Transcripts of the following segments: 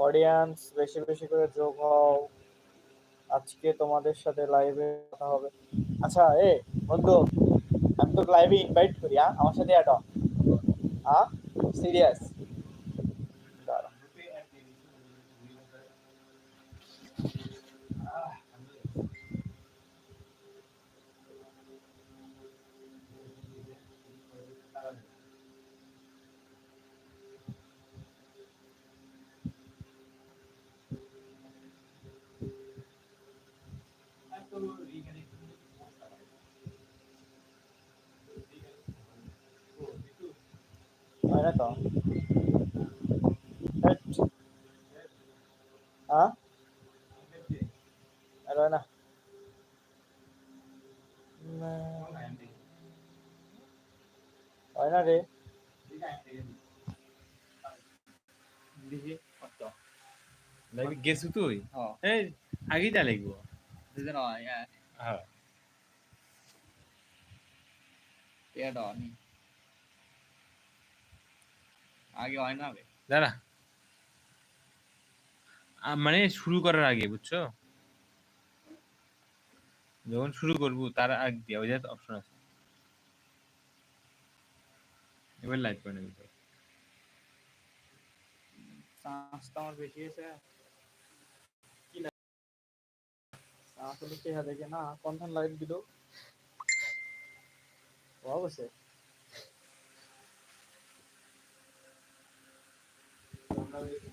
Audience, বেশি বেশি করে যোগ হও। আজকে তোমাদের সাথে লাইভে কথা হবে। আচ্ছা এ, বন্ধু, আমি তো লাইভে ইনভাইট করি হ্যাঁ আমার সাথে অ্যাড হ্যাঁ সিরিয়াস দাঁড়া হয় না তো হেট। হ্যাঁ আর হয় না না। হয় না রে লাইভে গেছু তুই হ্যাঁ এই আগে যা লাগবো দুজন হয় হ্যাঁ হ্যাঁ আগে হয় না দাঁড়া। মানে শুরু করার আগে বুঝছ? যখন শুরু করব তার আগ দিয়ে ওই অপশন আছে। এবার লাইভ করে নেবি। চান্স তো আমার বেশি হয়েছে। আসলে চেহারা দেখে না। কনফার্ম লাইভ দিল? অবশ্যই। Una vez.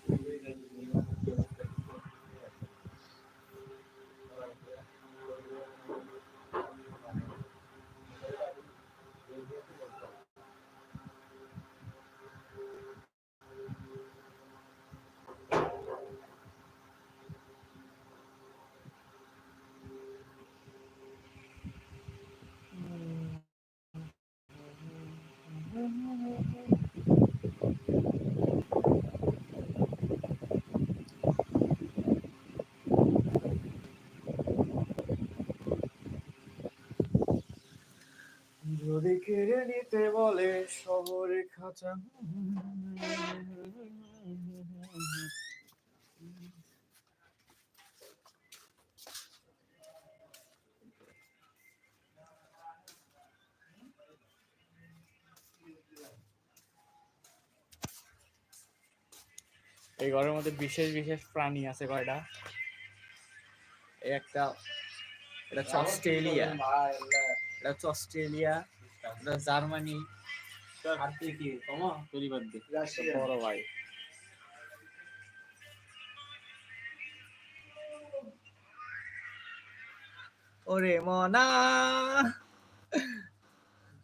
যদি কেড়ে নিতে বলে শহরে খাঁচা, এই ঘরের মধ্যে বিশেষ বিশেষ প্রাণী আছে কয়টা? একটা, এটা হচ্ছে অস্ট্রেলিয়া। এটা অস্ট্রেলিয়া। জার্মানি আর কি কি? তোমা পরিবার বড় ভাই। ওরে মনা।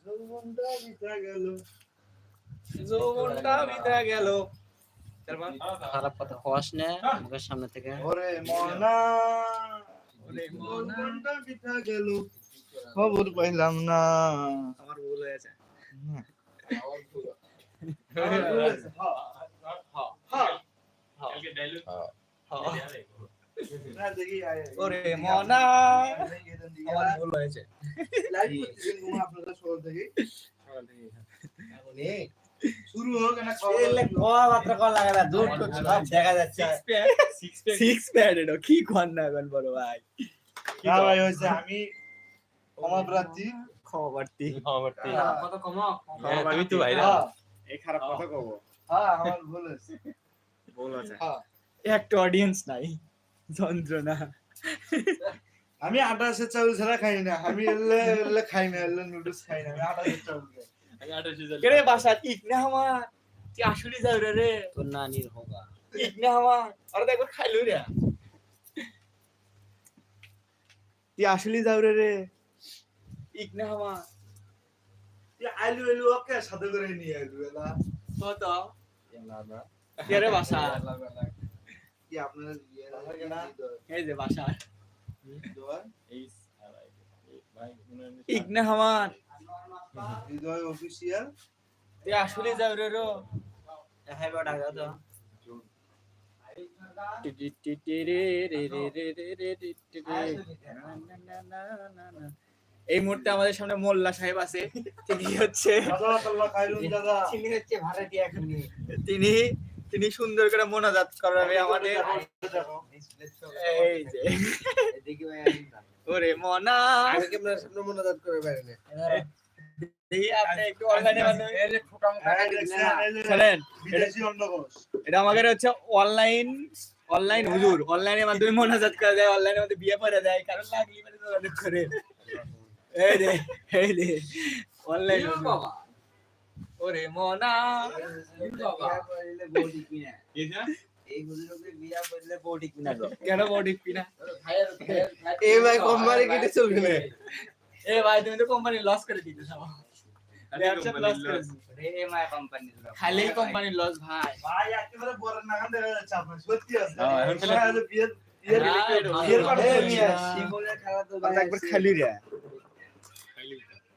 যৌবনটা বিতা গেল। যৌবনটা বিতা গেল। খারাপ কথা হওয়াস না মুখের সামনে থেকে। ওরে মনা। ওরে মনা। বিতা গেল। খবর পাইলাম না। আমার ভুল হয়েছে না। দেখি আয় ওরে মনা। আমার ভুল হয়েছে লাইভ করতেছেন কোন আপনারা সকাল থেকে শুরু হোক না দেখা যাচ্ছে। সিক্স প্যাড এটা কি কর না এখন বড় ভাই? না ভাই হয়েছে আমি ক্ষমা প্রার্থী খবরটি হ্যাঁ, কমো। হ্যাঁ, তুমি তো ভাইরা হ্যাঁ, এই খারাপ কথা কব হ্যাঁ আমার ভুল হয়েছে। ভুল আছে। একটা অডিয়েন্স নাই। যন্ত্রণা। আমি আটাশের চাউল ছাড়া খাই না। আমি এলে এলে খাই না এলে নুডলস খাই না। আমি আটাশের চাউল খাই। কেরে বাসা ইকনা হামা? তুই আসলি যাও রে রে। তোর নানির হোগা ইকনা হামা? আরে দেখো খাইলু রে। তুই আসলি যাও রে। রে ইকনা হামা। আলু এলু ওকে সাথে করে নিয়ে আলু কত কেরে বাসা? কি আপনার এই যে বাসা। ইকনা হামার হৃদয় অফিসিয়াল তুই আসলি যাও রে রো। হ্যাঁ বেটা দাও তো। এই মুহূর্তে আমাদের সামনে মোল্লা সাহেব আছে। তিনি হচ্ছে দাদা খাইরুন দাদা। চিনি হচ্ছে ভাড়া দিয়ে তিনি তিনি সুন্দর করে মোনাজাত করবে আমাদের। এই যে। ওরে মনা। দেখি আপনি একটু অনলাইনে হ্যাঁ। এটা আমাদের হচ্ছে অনলাইন অনলাইন হুজুর। অনলাইনের মাধ্যমে মোনাজাত করা যায় অনলাইনের মধ্যে বিয়ে করে যায় কারণ লাগলি মানে যোগাযোগ করে। এই রে এই রে অনলাইন ওরে মনা কেন বডি পিনা এই ভাই কোম্পানি কিনে চলবে না এ ভাই তুমি তো কোম্পানি লস করে দিতে সব ব্যবসা খালি কোম্পানি লস ভাই ভাই, বড় সত্যি আছে। এখন বিয়ের- বিয়ের- একবার খালি রে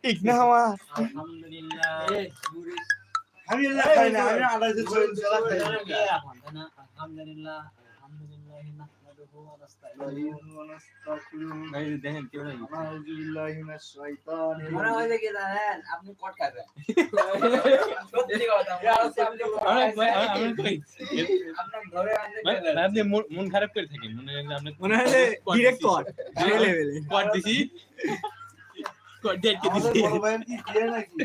ঠিক না আমার আপনি মন- খারাপ করে থাকেন মনে ডিরেক্ট দিছি। কর ডেট কে আমাদের দিছি বড় ভাইয়ের কি বিয়ে নাকি?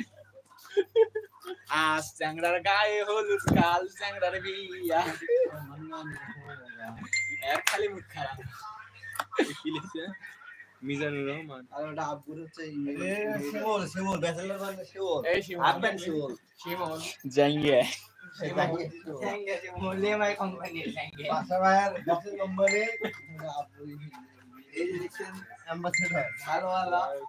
আজ চ্যাংড়ার গায়ে হলুদ কাল চ্যাংড়ার বিয়া। এর খালি মুখ খারাপ। কি লিখছে মিজানুর রহমান। আর ওটা আব্বুর হচ্ছে শিমুল, শিমুল, ব্যাচেলর মানে শিমুল। এই শিমন আব্বেন শিমুল। শিমন জাঙ্গে কোম্পানি বাসা আব্বু এই যে দেখছেন অ্যাম্বাসেডর মুড়ি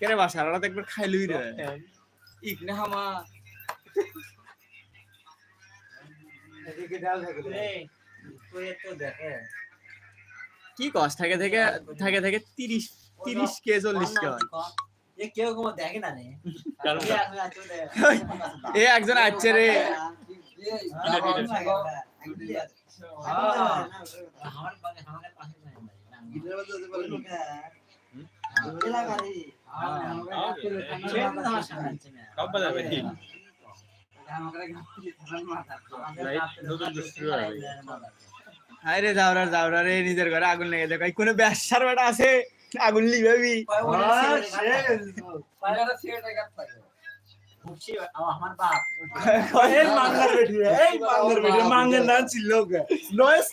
কেরে বাসা? ওরা তো একবার খাইলুই রে। থাকে দেখে কি কস? থাকে থেকে থাকে থেকে 30 30 কে 40 কে হয়। এ এ একজন আছে রে। আমার বাগে পাশে নাই গিটার বাজাতে পারে এলাকারই সব বাজাবে ঠিক হায় রে যাওরা যাওরা রে নিজের ঘরে আগুন লেগে দেখো কোনো ব্যবসার বেটা আছে আগুন হ্যাঁ, শেষ। আমার বাপ। এই মাঙ্গার বেটি এই মাঙ্গার বেটি, মাঙ্গের নাম ছিল ওকে।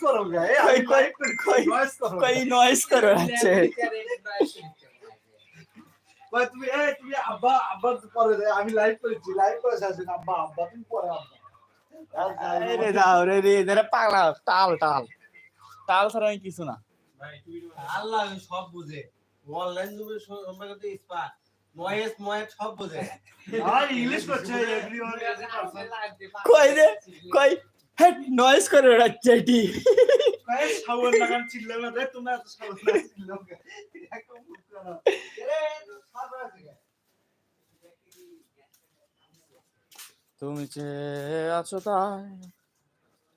করো ওকে, এই কই কই কই করো। কই নয়েজ করে আছে কই তুমি এই তুমি আব্বা আব্বা পরে দে, আমি লাইভ করেছি লাইভ করে আসেন আব্বা আব্বা তুমি পরে আব্বা। রে যাও রে রে পাগলা তাল তাল তাল ছাড়া আমি কিছু না। আল্লাহ আমি সব বুঝে। অনলাইন যুগে সম্পর্কে মহেশ মহেশ সব বুঝে। আর ইংলিশ করছে। এভরিওয়ান কই রে? কই? হেড নয়েজ করে রাখছে এটি। কই শাওয়ার লাগান চিল্লা না দে তোমরা এত শাওয়ার লাগান চিল্লা ওকে একদম বুঝতে না। তুমি চেয়ে আছো তাই।